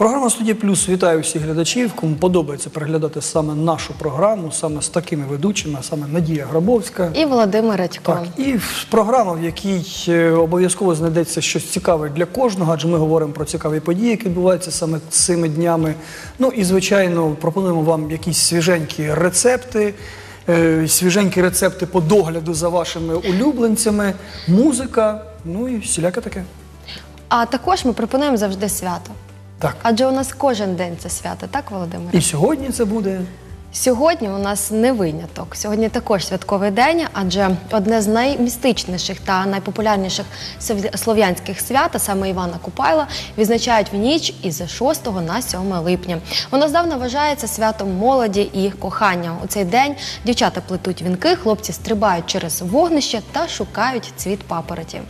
Програма Студія Плюс вітає всіх глядачів, кому подобається переглядати саме нашу програму, саме з такими ведучими, а саме Надія Грабовська. І Володимир Радько. Так, і програма, в якій е, обов'язково знайдеться щось цікаве для кожного, адже ми говоримо про цікаві події, які відбуваються саме цими днями. Ну і звичайно, пропонуємо вам якісь свіженькі рецепти. е, Свіженькі рецепти по догляду за вашими улюбленцями, музика, ну і всіляке таке. А також ми пропонуємо завжди свято. Так. Адже у нас кожен день це свято, так, Володимир? І сьогодні це буде Сьогодні у нас не виняток. Сьогодні також святковий день, адже одне з наймістичніших та найпопулярніших слов'янських свят, а саме Івана Купайла, відзначають в ніч із 6 на 7 липня. Воно здавна вважається святом молоді і кохання. У цей день дівчата плетуть вінки, хлопці стрибають через вогнище та шукають цвіт папороті.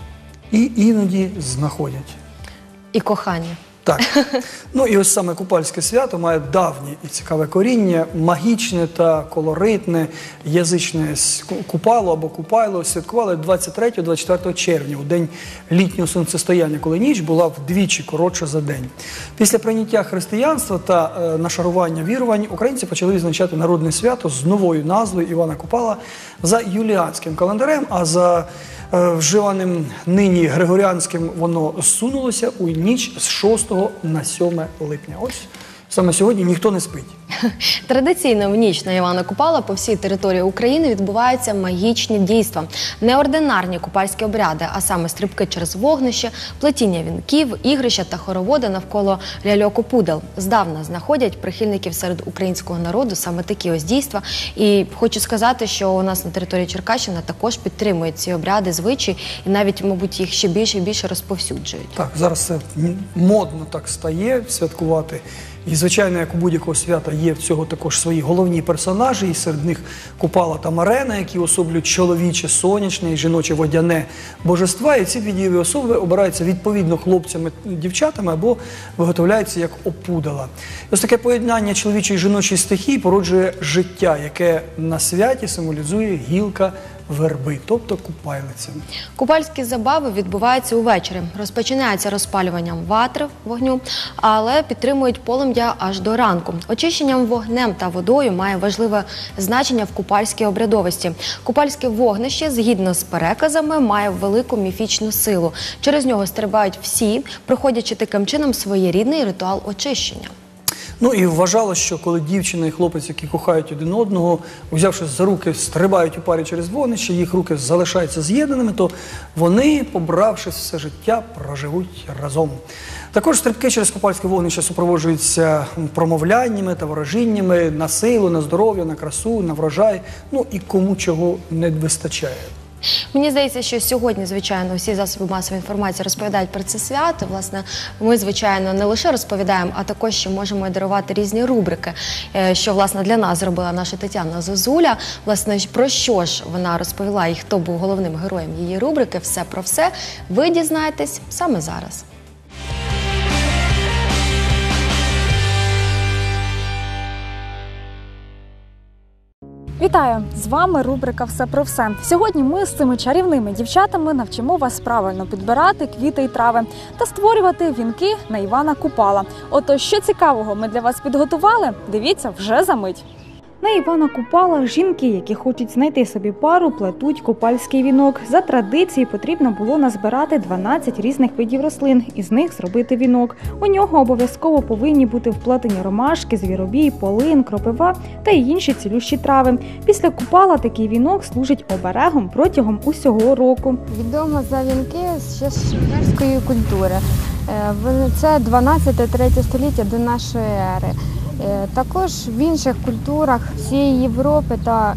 і іноді знаходять. І кохання. Так. Ну і ось саме купальське свято має давнє і цікаве коріння, магічне та колоритне, язичне купало або купайло святкували 23-24 червня, у день літнього сонцестояння, коли ніч була вдвічі коротша за день. Після прийняття християнства та е, нашарування вірувань українці почали відзначати народне свято з новою назвою Івана Купала за юліанським календарем, а за вживаним нині григоріанським воно сунулося у ніч з 6 на 7 липня. Ось саме сьогодні ніхто не спить. Традиційно в ніч на Івана Купала по всій території України відбуваються магічні дійства, неординарні купальські обряди, а саме стрибки через вогнище, плетіння вінків, ігрища та хороводи навколо ляльоку пудел. Здавна знаходять прихильників серед українського народу саме такі ось дійства. І хочу сказати, що у нас на території Черкащини також підтримують ці обряди, звичаї, і навіть, мабуть, їх ще більше і більше розповсюджують. Так, зараз це модно так стає святкувати. І, звичайно, як у будь-якого свята є в цього також свої головні персонажі, і серед них Купала та Марена, які особлюють чоловіче, сонячне і жіноче водяне божества. І ці дві особи обираються відповідно хлопцями, дівчатами або виготовляються як опудала. І ось таке поєднання чоловічої і жіночої стихії породжує життя, яке на святі символізує гілка верби, тобто купайлиця. Купальські забави відбуваються увечері. Розпочинаються розпалюванням ватри вогню, але підтримують полум'я аж до ранку. Очищенням вогнем та водою має важливе значення в купальській обрядовості. Купальське вогнище, згідно з переказами, має велику міфічну силу. Через нього стрибають всі, проходячи таким чином своєрідний ритуал очищення. Ну і вважало, що коли дівчина і хлопець, які кохають один одного, взявшись за руки, стрибають у парі через вогнище, їх руки залишаються з'єднаними, то вони, побравшись все життя, проживуть разом. Також стрибки через купальське вогнище супроводжуються промовляннями та ворожіннями на силу, на здоров'я, на красу, на врожай, ну і кому чого не вистачає. Мені здається, що сьогодні, звичайно, всі засоби масової інформації розповідають про це свято. Власне, ми, звичайно, не лише розповідаємо, а також ще можемо дарувати різні рубрики, е, що власне для нас зробила наша Тетяна Зозуля. Власне, про що ж вона розповіла і хто був головним героєм її рубрики, все про все. Ви дізнаєтесь саме зараз. Вітаю! З вами рубрика Все про все. Сьогодні ми з цими чарівними дівчатами навчимо вас правильно підбирати квіти і трави та створювати вінки на Івана Купала. Ото що цікавого ми для вас підготували? Дивіться вже за мить. На Івана Купала жінки, які хочуть знайти собі пару, плетуть купальський вінок. За традицією потрібно було назбирати 12 різних видів рослин, із них зробити вінок. У нього обов'язково повинні бути вплетені ромашки, звіробій, полин, кропива та й інші цілющі трави. Після купала такий вінок служить оберегом протягом усього року. Відомо за вінки ще з шумерської культури. Е, Це 12-3 століття до нашої ери. Е, Також в інших культурах всієї Європи та е,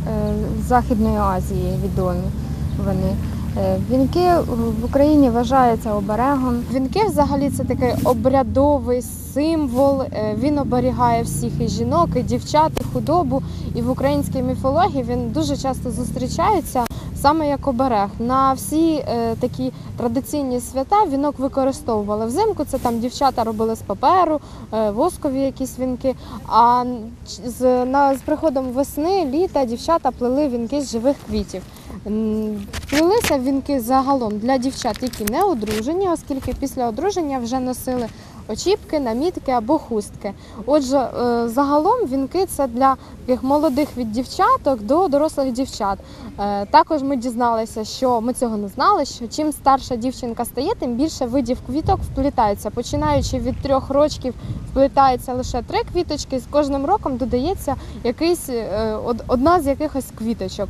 Західної Азії відомі вони. Е, Вінки в Україні вважаються оберегом. Вінки взагалі це такий обрядовий символ. Він оберігає всіх і жінок, і дівчат, і худобу. І в українській міфології він дуже часто зустрічається саме як оберег. На всі е, такі традиційні свята вінок використовували взимку. Це там дівчата робили з паперу, е, воскові якісь вінки. А з, на, з приходом весни, літа дівчата плели вінки з живих квітів. Плелися вінки загалом для дівчат, які не одружені, оскільки після одруження вже носили очіпки, намітки або хустки. Отже, е, загалом вінки це для молодих від дівчаток до дорослих дівчат. Е, Також ми дізналися, що ми цього не знали. Що чим старша дівчинка стає, тим більше видів квіток вплітаються. Починаючи від трьох рочків, вплітається лише три квіточки. З кожним роком додається якийсь е, од- одна з якихось квіточок.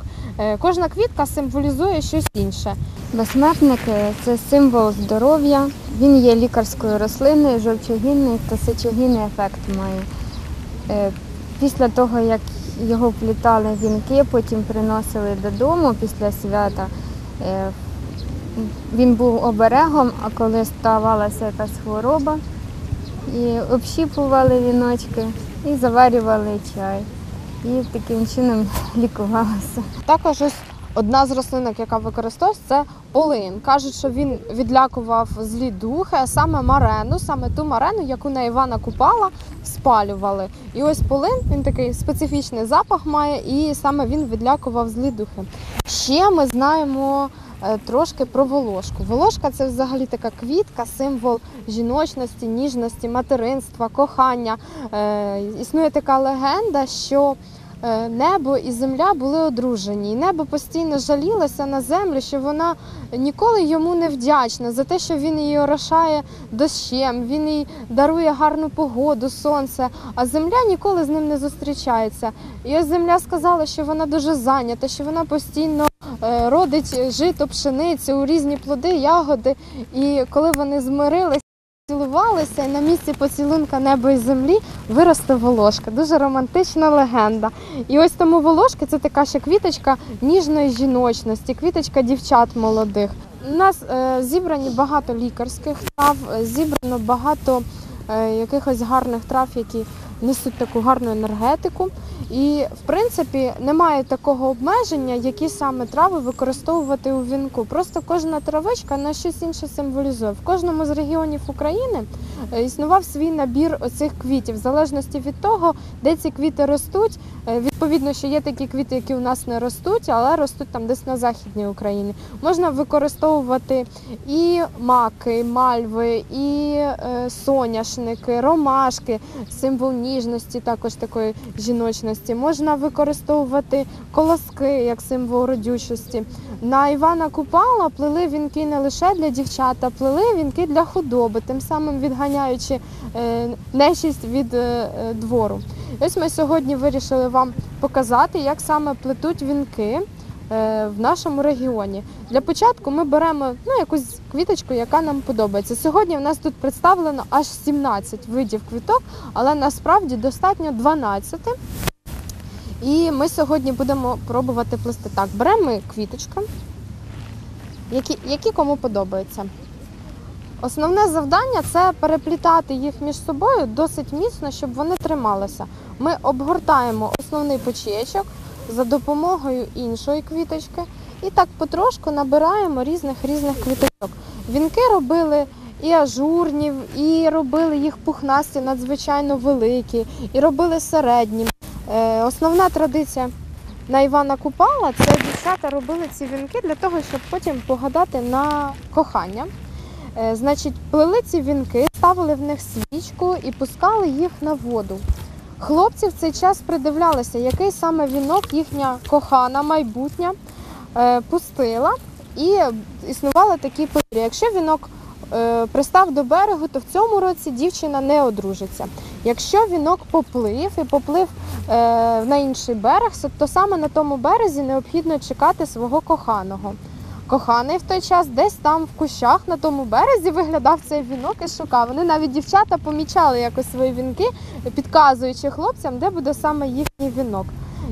Кожна квітка символізує щось інше. Безсмертник це символ здоров'я. Він є лікарською рослиною, жовчогінний та сечогінний ефект має. Е, Після того, як його вплітали в вінки, потім приносили додому після свята. е, Він був оберегом, а коли ставалася якась хвороба, і общіпували віночки і заварювали чай. І таким чином лікувалося. Також ось одна з рослинок, яка використовується, це полин. Кажуть, що він відлякував злі духи, а саме марену, саме ту марену, яку на Івана Купала спалювали. І ось полин він такий специфічний запах має, і саме він відлякував злі духи. Ще ми знаємо. е, Трошки про волошку. Волошка це взагалі така квітка, символ жіночності, ніжності, материнства, кохання. Е, існує така легенда, що небо і земля були одружені, і небо постійно жалілося на землю, що вона ніколи йому не вдячна за те, що він її орошає дощем, він їй дарує гарну погоду, сонце, а земля ніколи з ним не зустрічається. І ось земля сказала, що вона дуже зайнята, що вона постійно е, родить жито, пшеницю, різні плоди, ягоди. І коли вони змирилися, цілувалися, і на місці поцілунка неба і землі виросте волошка. Дуже романтична легенда. І ось тому волошки це така ще квіточка ніжної жіночності, квіточка дівчат молодих. У нас е, зібрані багато лікарських трав, зібрано багато е, якихось гарних трав, які несуть таку гарну енергетику. І в принципі немає такого обмеження, які саме трави використовувати у вінку. Просто кожна травичка на щось інше символізує. В кожному з регіонів України е, існував свій набір оцих квітів, в залежності від того, де ці квіти ростуть. Е, Відповідно, що є такі квіти, які у нас не ростуть, але ростуть там десь на західній Україні. Можна використовувати і маки, мальви, і е, соняшники, ромашки, символ ніжності, також такої жіночності. Можна використовувати колоски як символ родючості. На Івана Купала плели вінки не лише для дівчат, а плели вінки для худоби, тим самим відганяючи е, нечисть від е, е, двору. Ось ми сьогодні вирішили вам показати, як саме плетуть вінки в нашому регіоні. Для початку ми беремо ну, якусь квіточку, яка нам подобається. Сьогодні в нас тут представлено аж 17 видів квіток, але насправді достатньо 12. І ми сьогодні будемо пробувати плести так. Беремо квіточки, які, які кому подобаються. Основне завдання це переплітати їх між собою досить міцно, щоб вони трималися. Ми обгортаємо основний почечок за допомогою іншої квіточки і так потрошку набираємо різних різних квіточок. Вінки робили і ажурні, і робили їх пухнасті, надзвичайно великі, і робили середні. Е, основна традиція на Івана Купала це дівчата робили ці вінки для того, щоб потім погадати на кохання. Е, Значить, плели ці вінки, ставили в них свічку і пускали їх на воду. Хлопці в цей час придивлялися, який саме вінок їхня кохана, майбутня е, пустила. І існували такі повір'я. Якщо вінок пристав до берегу, то в цьому році дівчина не одружиться. Якщо вінок поплив і поплив е, на інший берег, то саме на тому березі необхідно чекати свого коханого. Коханий в той час десь там в кущах на тому березі виглядав цей вінок і шукав. Вони навіть дівчата помічали якось свої вінки, підказуючи хлопцям, де буде саме їхній вінок.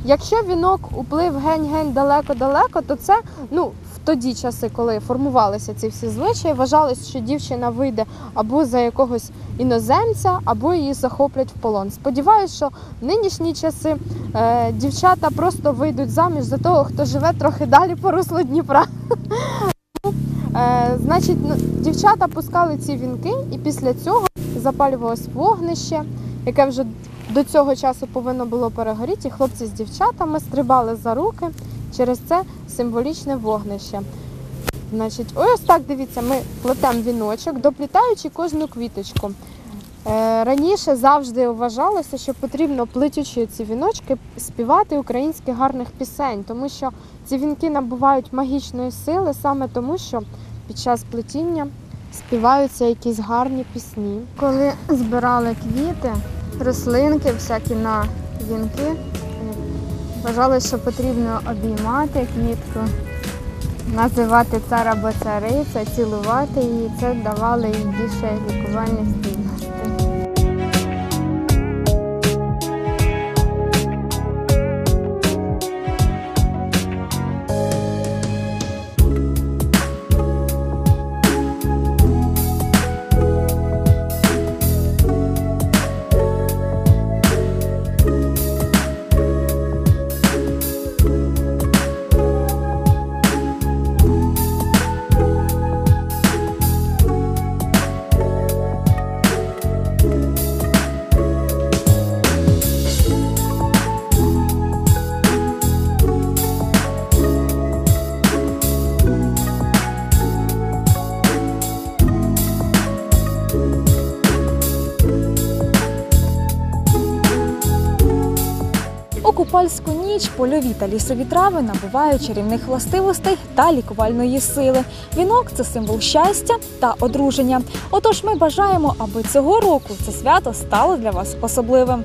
Якщо вінок уплив гень-гень далеко-далеко, то це ну тоді часи, коли формувалися ці всі звичаї, вважалось, що дівчина вийде або за якогось іноземця, або її захоплять в полон. Сподіваюсь, що в нинішні часи е, дівчата просто вийдуть заміж за того, хто живе трохи далі по руслу Дніпра. Е, значить, ну, дівчата пускали ці вінки, і після цього запалювалось вогнище, яке вже до цього часу повинно було перегоріти. І хлопці з дівчатами стрибали за руки через це символічне вогнище. Значить, ось так дивіться, ми плетемо віночок, доплітаючи кожну квіточку. Е, Раніше завжди вважалося, що потрібно плетючи ці віночки співати українських гарних пісень, тому що ці вінки набувають магічної сили саме тому, що під час плетіння співаються якісь гарні пісні. Коли збирали квіти, рослинки всякі на вінки, вважалося, що потрібно обіймати квітку, називати цар або цариця, цілувати її. Це давало їй більше лікувальних здібностей. Ніч польові та лісові трави набувають чарівних властивостей та лікувальної сили. Вінок це символ щастя та одруження. Отож, ми бажаємо, аби цього року це свято стало для вас особливим.